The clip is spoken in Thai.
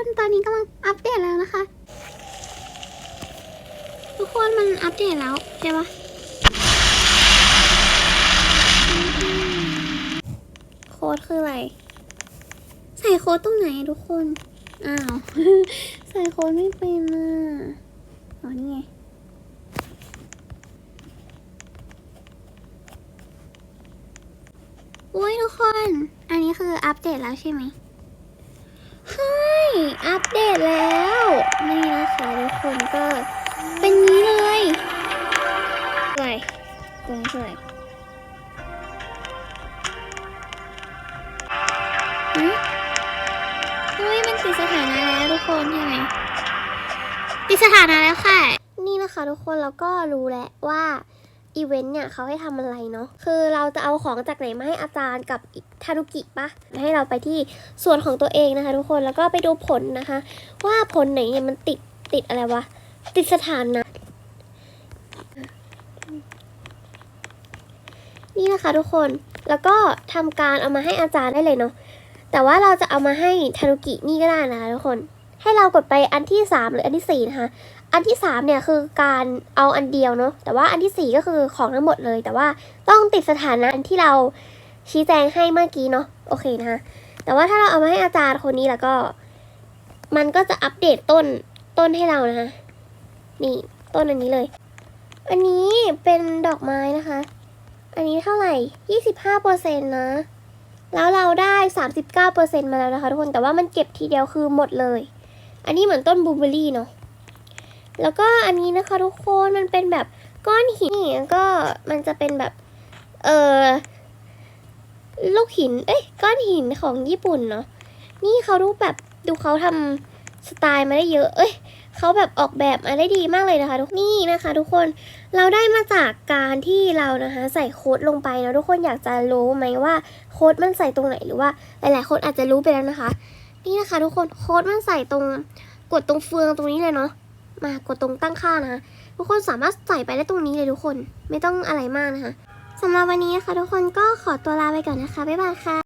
คนตอนนี้กำลังอัปเดตแล้วนะคะ ทุกคนมันอัปเดตแล้วใช่ปะโค้ดคืออะไร ใส่โค้ดตรงไหนทุกคน อ้าว ใส่โค้ดไม่เป็นอะอ๋อนี่ไงอุ้ยทุกคน อันนี้คืออัปเดตแล้วใช่ไหม ใช่อัปเดตแล้ว นี่นะคะทุกคนก็เป็นนี้เลยอะไรตรงนี้คืออะไรฮะเฮ้ยมันติดสถานะแล้วทุกคนใช่ไหมติดสถานะแล้วค่ะ นี่นะคะทุกคนเราก็รู้แล้วว่า อีเวนต์เนี่ยเขาให้ทำอะไรเนาะคือเราจะเอาของจากไหนมาให้อาจารย์กับทานุกิปะให้เราไปที่ส่วนของตัวเองนะคะ ทุกคนแล้วก็ไปดูผลนะคะ ว่าผลไหนเนี่ยมันติดติดอะไรวะติดสถานะนี่นะคะทุกคนแล้วก็ทำการเอามาให้อาจารย์ได้เลยเนาะแต่ว่าเราจะเอามาให้ทานุกินี่ก็ได้นะคะทุกคน ให้เรากดไปอันที่สามหรืออันที่สี่นะคะ อันที่สามเนี่ยคือการเอาอันเดียวเนาะ แต่ว่าอันที่สี่ก็คือของทั้งหมดเลย แต่ว่าต้องติดสถานะอันที่เราชี้แจงให้เมื่อกี้เนาะ โอเคนะคะ แต่ว่าถ้าเราเอามาให้อาจารย์คนนี้แล้วก็ มันก็จะอัปเดตต้นต้นให้เรานะคะ นี่ต้นอันนี้เลย อันนี้เป็นดอกไม้นะคะ อันนี้เท่าไหร่ยี่สิบห้าเปอร์เซ็นต์นะ แล้วเราได้สามสิบเก้าเปอร์เซ็นต์มาแล้วนะคะทุกคน แต่ว่ามันเก็บทีเดียวคือหมดเลย อันนี้เหมือนต้นบูเบอรี่เนาะแล้วก็อันนี้นะคะทุกคนมันเป็นแบบก้อนหินนี่ก็มันจะเป็นแบบเออลูกหิน เอ้ยก้อนหินของญี่ปุ่นเนาะนี่เขาดูแบบดูเขาทำสไตล์มาได้เยอะ เอ้ยเขาแบบออกแบบมาได้ดีมากเลยนะคะ ทุกนี่นะคะ ทุกคนเราได้มาจากการที่เรานะคะใส่โค้ดลงไปนะทุกคนอยากจะรู้ไหมว่าโค้ดมันใส่ตรงไหนหรือว่าหลายๆคนอาจจะรู้ไปแล้วนะคะ นี่นะคะทุกคนโค้ดมันใส่ตรงกดตรงเฟืองตรงนี้เลยเนาะมากดตรงตั้งค่านะคะทุกคนสามารถใส่ไปได้ตรงนี้เลยทุกคนไม่ต้องอะไรมากนะคะสำหรับวันนี้นะคะทุกคนก็ขอตัวลาไปก่อนนะคะบ๊ายบายค่ะ